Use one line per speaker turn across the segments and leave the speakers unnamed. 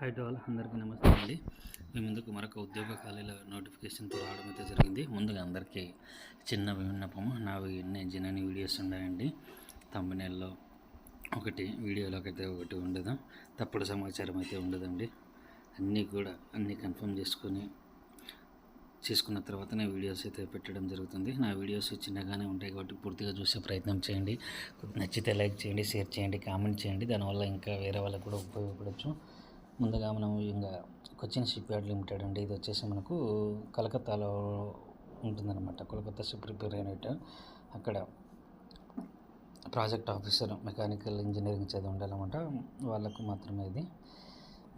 Hi to all అందరికీ నమస్తే అండి. మీ ముందుకు మరొక ఉద్యోగ ఖాళీల నోటిఫికేషన్తో రావడం అయితే జరిగింది. ముందుగా అందరికీ చిన్న విన్నపము. నావి ఎన్ని జినని వీడియోస్ ఉన్నాయండి. తమ్మునేల్లో ఒకటి వీడియోలోకైతే అయితే ఒకటి ఉండదు? తప్పుడు సమాచారం అయితే ఉండదండి. అన్నీ కూడా అన్నీ కన్ఫర్మ్ చేసుకొని చేసుకున్న తర్వాతనే వీడియోస్ అయితే పెట్టడం జరుగుతుంది. నా వీడియోస్ చిన్నగానే ఉంటాయి కాబట్టి పూర్తిగా చూసే ప్రయత్నం చేయండి. నచ్చితే లైక్ చేయండి షేర్ చేయండి కామెంట్ చేయండి. దానివల్ల ఇంకా వేరే వాళ్ళకు కూడా ఉపయోగపడవచ్చు ముందుగా మనం ఇంకా కొచ్చిన్ షిప్ యార్డ్ లిమిటెడ్ అండి. ఇది వచ్చేసి మనకు కలకత్తాలో ఉంటుందన్నమాట. కోల్కతా షిప్ రిపేర్ యూనిట్ అక్కడ ప్రాజెక్ట్ ఆఫీసర్ మెకానికల్ ఇంజనీరింగ్ చదివి ఉండాలన్నమాట. వాళ్ళకు మాత్రమే ఇది.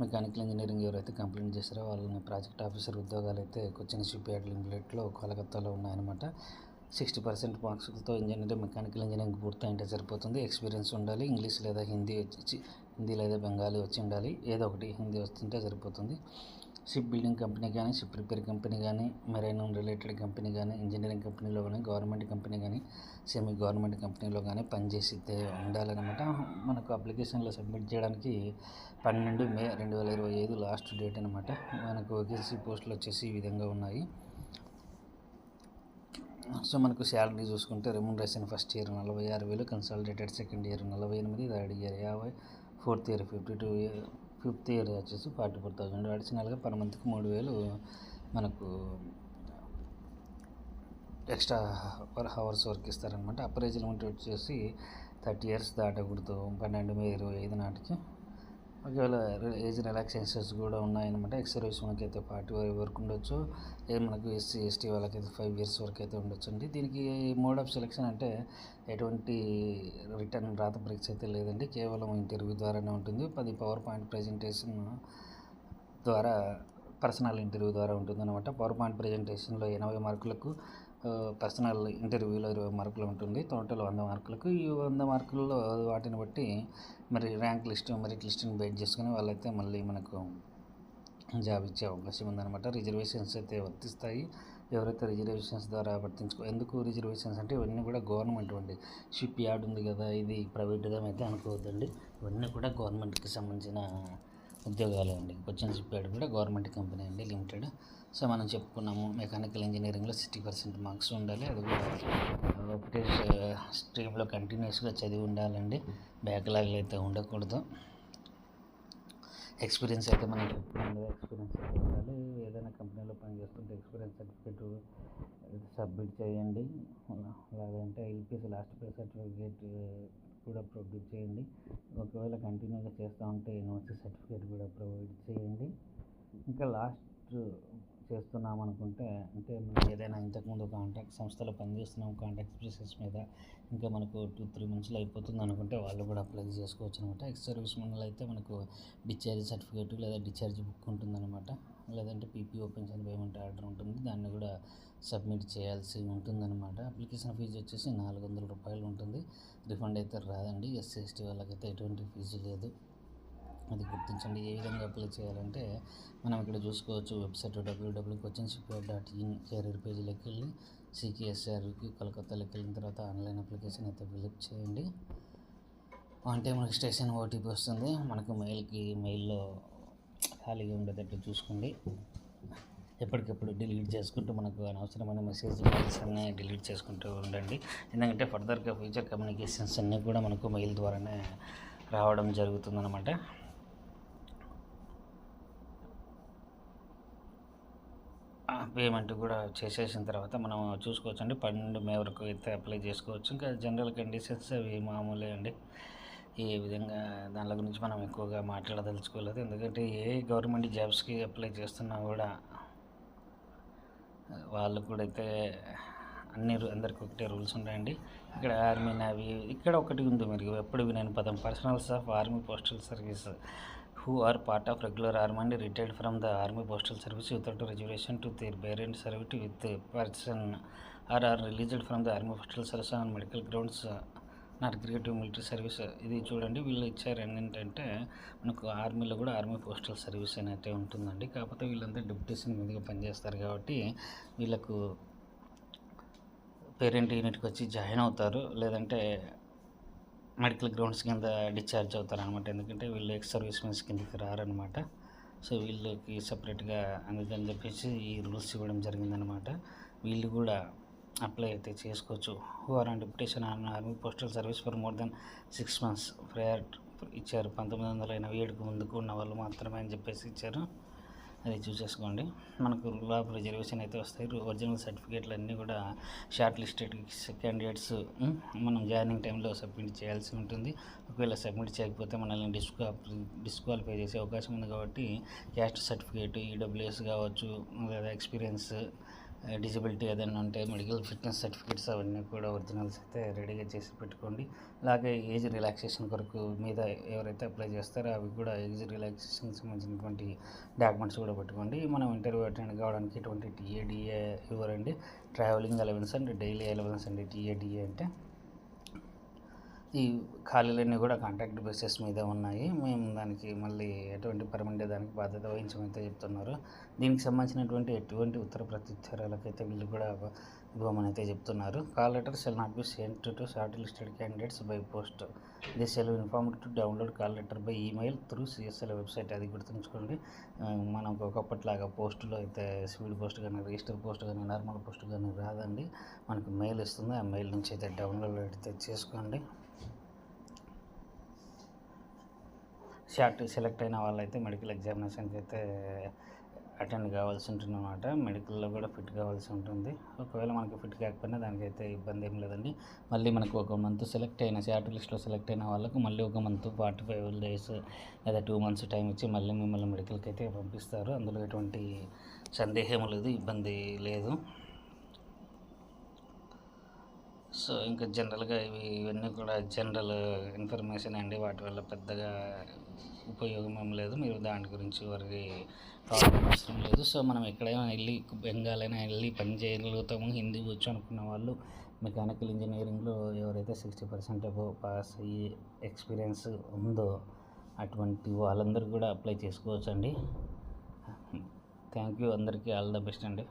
మెకానికల్ ఇంజనీరింగ్ ఎవరైతే కంప్లీట్ చేస్తారో వాళ్ళని ప్రాజెక్ట్ ఆఫీసర్ ఉద్యోగాలు అయితే కొచ్చిన్ షిప్ యార్డ్ లిమిటెడ్లో కోలకత్తాలో ఉన్నాయన్నమాట. సిక్స్టీ పర్సెంట్ మార్క్స్తో ఇంజనీరింగ్ మెకానికల్ ఇంజనీరింగ్ పూర్తయింటే సరిపోతుంది. ఎక్స్పీరియన్స్ ఉండాలి. ఇంగ్లీష్ లేదా హిందీ హిందీ లేదా బెంగాలీ వచ్చి ఉండాలి. ఏదో ఒకటి హిందీ వస్తుంటే సరిపోతుంది. షిప్ బిల్డింగ్ కంపెనీ కానీ షిప్ రిపేర్ కంపెనీ కానీ మెరైన్ రిలేటెడ్ కంపెనీ కానీ ఇంజనీరింగ్ కంపెనీలో కానీ గవర్నమెంట్ కంపెనీ కానీ సెమీ గవర్నమెంట్ కంపెనీలో కానీ పనిచేసితే ఉండాలన్నమాట. మనకు అప్లికేషన్లో సబ్మిట్ చేయడానికి పన్నెండు మే రెండు వేల ఇరవై ఐదు లాస్ట్ డేట్ అనమాట మనకు వేకెన్సీ పోస్టులు వచ్చేసి ఈ విధంగా ఉన్నాయి. సో మనకు శాలరీ చూసుకుంటే రెమ్యూనరేషన్ ఫస్ట్ ఇయర్ నలభై ఆరు వేలు కన్సాలిడేటెడ్ సెకండ్ ఇయర్ నలభై ఎనిమిది థర్డ్ ఇయర్ యాభై fourth year fifty two fifth year వచ్చేసి ఫార్టీ ఫోర్ థౌజండ్ అడిషనల్గా పర్ మంత్కి మూడు వేలు మనకు ఎక్స్ట్రా పర్ హవర్స్ వర్క్ ఇస్తారనమాట అప్రైజ్ వచ్చేసి థర్టీ ఇయర్స్ దాటకూడదు. పన్నెండు మే ఇరవై ఐదు నాటికి ఒకవేళ ఏజ్ రిలాక్సేషన్స్ కూడా ఉన్నాయన్నమాట. ఎక్స్ సర్వీస్ మనకైతే ఫార్టీ వరకు ఉండొచ్చు. ఏ మనకు ఎస్సీ ఎస్టీ వాళ్ళకైతే ఫైవ్ ఇయర్స్ వరకు అయితే ఉండొచ్చు అండి దీనికి మోడ్ ఆఫ్ సెలెక్షన్ అంటే ఎటువంటి రిటర్న్ రాత పరీక్ష అయితే లేదండి. కేవలం ఇంటర్వ్యూ ద్వారానే ఉంటుంది. పది పవర్ పాయింట్ ప్రజెంటేషన్ ద్వారా పర్సనల్ ఇంటర్వ్యూ ద్వారా ఉంటుందన్నమాట. పవర్ పాయింట్ ప్రజెంటేషన్లో ఎనభై మార్కులకు పర్సనల్ ఇంటర్వ్యూలో ఇరవై మార్కులు ఉంటుంది. టోటల్ వంద మార్కులకు ఈ వంద మార్కుల్లో వాటిని బట్టి మరి ర్యాంక్ లిస్ట్ మెరిట్ లిస్ట్ని బేట్ చేసుకుని వాళ్ళైతే మళ్ళీ మనకు జాబ్ ఇచ్చే అవకాశం ఉందన్నమాట. రిజర్వేషన్స్ అయితే వర్తిస్తాయి. ఎవరైతే రిజర్వేషన్స్ ద్వారా వర్తించుకో ఎందుకు రిజర్వేషన్స్ అంటే ఇవన్నీ కూడా గవర్నమెంట్ అండి షిప్ యార్డ్ ఉంది కదా ఇది ప్రైవేట్గా అయితే అనుకోవద్దండి. ఇవన్నీ కూడా గవర్నమెంట్కి సంబంధించిన ఉద్యోగాలే అండి కొంచెం చెప్పాడు కూడా గవర్నమెంట్ కంపెనీ అండి లిమిటెడ్. సో మనం చెప్పుకున్నాము మెకానికల్ ఇంజనీరింగ్లో సిక్స్టీ పర్సెంట్ మార్క్స్ ఉండాలి. అది కూడా ఒకటే స్ట్రీమ్లో కంటిన్యూస్గా చదివి ఉండాలండి. బ్యాక్లాగ్లు అయితే ఉండకూడదు. ఎక్స్పీరియన్స్ అయితే మనం ఎక్స్పీరియన్స్ అయితే ఉండాలి. ఏదైనా కంపెనీలో పనిచేస్తుంటే ఎక్స్పీరియన్స్ సర్టిఫికేట్ సబ్మిట్ చేయండి. లేదంటే ఎల్పిఎస్ లాస్ట్ పే సర్టిఫికేట్ కూడా ప్రొడ్యూస్ చేయండి. ఒకవేళ కంటిన్యూగా చేస్తూ ఉంటే ఎన్ఓసి సర్టిఫికేట్ కూడా ప్రొవైడ్ చేయండి. ఇంకా లాస్ట్ చేస్తున్నాం అనుకుంటే అంటే మనం ఏదైనా ఇంతకుముందు కాంటాక్ట్ సంస్థలో పనిచేస్తున్నాం కాంటాక్ట్ బేసిస్ మీద ఇంకా మనకు టూ త్రీ మంత్స్లో అయిపోతుంది అనుకుంటే వాళ్ళు కూడా అప్లై చేసుకోవచ్చు అనమాట ఎక్స్ సర్వీస్ మనలో అయితే మనకు డిశ్చార్జ్ సర్టిఫికేట్ లేదా డిశ్చార్జ్ బుక్ ఉంటుందన్నమాట లేదంటే పీపీఓ పెన్షన్ పేమెంట్ ఆర్డర్ ఉంటుంది. దాన్ని కూడా సబ్మిట్ చేయాల్సి ఉంటుందన్నమాట అప్లికేషన్ ఫీజు వచ్చేసి నాలుగు వందల రూపాయలు ఉంటుంది. రిఫండ్ అయితే రాదండి. ఎస్సీ ఎస్టీ వాళ్ళకైతే ఎటువంటి ఫీజు లేదు. అది గుర్తించండి. ఏ విధంగా అప్లై చేయాలంటే మనం ఇక్కడ చూసుకోవచ్చు website WW coaching secure dot in career పేజీలోకి వెళ్ళి సికేఎస్ఆర్కి కలకత్తాలోకి వెళ్ళిన తర్వాత ఆన్లైన్ అప్లికేషన్ అయితే ఫిలిప్ చేయండి. వన్ టైం రిజిస్ట్రేషన్ ఓటీపీ వస్తుంది. మనకు మెయిల్కి మెయిల్లో ఖాళీగా ఉండేటట్టు చూసుకోండి. ఎప్పటికప్పుడు డిలీట్ చేసుకుంటూ మనకు అనవసరమైన మెసేజ్ మెయిల్స్ అన్నీ డిలీట్ చేసుకుంటూ ఉండండి. ఎందుకంటే ఫర్దర్గా ఫ్యూచర్ కమ్యూనికేషన్స్ అన్నీ కూడా మనకు మెయిల్ ద్వారానే రావడం జరుగుతుందన్నమాట. పేమెంట్ కూడా చేసేసిన తర్వాత మనం చూసుకోవచ్చండి. పన్నెండు మే వరకు అయితే అప్లై చేసుకోవచ్చు. ఇంకా జనరల్ కండిషన్స్ అవి మామూలే అండి. ఈ విధంగా దాని గురించి మనం ఎక్కువగా మాట్లాడదలుచుకోలేదు. ఎందుకంటే ఏ గవర్నమెంట్ జాబ్స్కి అప్లై చేస్తున్నా కూడా వాళ్ళు కూడా అయితే అన్ని అందరికి ఒకటే రూల్స్ ఉంటాయండి. ఇక్కడ ఆర్మీ నావీ ఇక్కడ ఒకటి ఉంది. మీరు ఎప్పుడు వినని పదం. Personals of army postal service. Who are part of regular army and retired from the army postal service without reservation to their parent service with person are are released from the army postal service on medical grounds not creative military service ఇది చూడండి వీళ్ళు ఇచ్చారు ఏంటంటే మనకు ఆర్మీలో కూడా army postal service అయితే ఉంటుందండి. కాకపోతే వీళ్ళంతా డిప్యూటేషన్ మీదుగా పనిచేస్తారు కాబట్టి వీళ్ళకు పేరెంట్ యూనిట్కి వచ్చి జాయిన్ అవుతారు. లేదంటే మెడికల్ గ్రౌండ్స్ కింద డిశ్చార్జ్ అవుతారు అనమాట ఎందుకంటే వీళ్ళు ఎక్స్ సర్వీస్ మెన్స్ కిందకి రారనమాట సో వీళ్ళకి సపరేట్గా అందుకని చెప్పేసి ఈ రూల్స్ ఇవ్వడం జరిగిందనమాట వీళ్ళు కూడా అప్లై అయితే చేసుకోవచ్చు. Who are and deputation on army postal service for more than six months prior ఇచ్చారు. పంతొమ్మిది వందల ఎనభై ఏడుకు ముందుకు ఉన్న వాళ్ళు మాత్రమే అని చెప్పేసి ఇచ్చారు. అది చూసేసుకోండి. మనకు రూల్ ఆఫ్ రిజర్వేషన్ అయితే వస్తాయి. ఒరిజినల్ సర్టిఫికేట్లు అన్నీ కూడా షార్ట్ లిస్టెడ్ క్యాండిడేట్స్ మనం జాయినింగ్ టైంలో సబ్మిట్ చేయాల్సి ఉంటుంది. ఒకవేళ సబ్మిట్ చేయకపోతే మనల్ని డిస్క్వా డిస్క్వాలిఫై చేసే అవకాశం ఉంది కాబట్టి క్యాస్ట్ సర్టిఫికేట్ ఈడబ్ల్యూఎస్ కావచ్చు లేదా ఎక్స్పీరియన్స్ డిజబిలిటీ ఏదైనా ఉంటే మెడికల్ ఫిట్నెస్ సర్టిఫికేట్స్ అవన్నీ కూడా ఒరిజినల్స్ అయితే రెడీగా చేసి పెట్టుకోండి. అలాగే ఏజ్ రిలాక్సేషన్ కొరకు మీద ఎవరైతే అప్లై చేస్తారో అవి కూడా ఏజ్ రిలాక్సేషన్కి సంబంధించినటువంటి డాక్యుమెంట్స్ కూడా పెట్టుకోండి. మనం ఇంటర్వ్యూ అటెండ్ కావడానికి ఎటువంటి టీఏడిఏ ఇవ్వరండి. Travelling allowance and daily allowance అండి. టీఏడిఏ అంటే ఈ ఖాళీలన్నీ కూడా కాంట్రాక్ట్ బేసిస్ మీద ఉన్నాయి. మేము దానికి మళ్ళీ ఎటువంటి పర్మనెంట్ దానికి బాధ్యత వహించమైతే చెప్తున్నారు. దీనికి సంబంధించినటువంటి ఎటువంటి ఉత్తర ప్రత్యుత్తరాలకైతే వీళ్ళు కూడా ఇవ్వమని అయితే చెప్తున్నారు. Call letter shall not be sent to short listed candidates by post the shall inform to download call letter by email through CSL website అది గుర్తుంచుకోండి. మనం మనకు ఒకప్పటిలాగా పోస్టులో అయితే స్పీడ్ పోస్ట్ కానీ రిజిస్టర్ పోస్ట్ కానీ నార్మల్ పోస్ట్ కానీ రాదండి. మనకు మెయిల్ ఇస్తుంది ఆ మెయిల్ నుంచి అయితే డౌన్లోడ్ అయితే చేసుకోండి. షార్ట్ సెలెక్ట్ అయిన వాళ్ళైతే మెడికల్ ఎగ్జామినేషన్కి అయితే అటెండ్ కావాల్సి ఉంటుంది అనమాట మెడికల్లో కూడా ఫిట్ కావాల్సి ఉంటుంది. ఒకవేళ మనకి ఫిట్ కాకపోయినా దానికైతే ఇబ్బంది ఏం లేదండి. మళ్ళీ మనకు ఒక మంత్ సెలెక్ట్ అయిన షార్ట్ లిస్ట్లో సెలెక్ట్ అయిన వాళ్ళకు మళ్ళీ ఒక మంత్ ఫార్టీ ఫైవ్ డేస్ లేదా టూ మంత్స్ టైం ఇచ్చి మళ్ళీ మిమ్మల్ని మెడికల్కి అయితే పంపిస్తారు. అందులో ఎటువంటి సందేహం లేదు ఇబ్బంది లేదు. సో ఇంకా జనరల్గా ఇవి ఇవన్నీ కూడా జనరల్ ఇన్ఫర్మేషన్ అండి. వాటి వల్ల పెద్దగా ఉపయోగం ఏం లేదు. మీరు దాని గురించి వారికి అవసరం లేదు. సో మనం ఎక్కడైనా వెళ్ళి బెంగాల్ అయినా వెళ్ళి పని చేయగలుగుతాము. హిందీ వచ్చు అనుకున్న వాళ్ళు మెకానికల్ ఇంజనీరింగ్లో ఎవరైతే సిక్స్టీ పర్సెంట్ అబో పాస్ అయ్యి ఎక్స్పీరియన్స్ ఉందో అటువంటి వాళ్ళందరూ కూడా అప్లై చేసుకోవచ్చు అండి థ్యాంక్ యూ. అందరికీ ఆల్ ద బెస్ట్ అండి.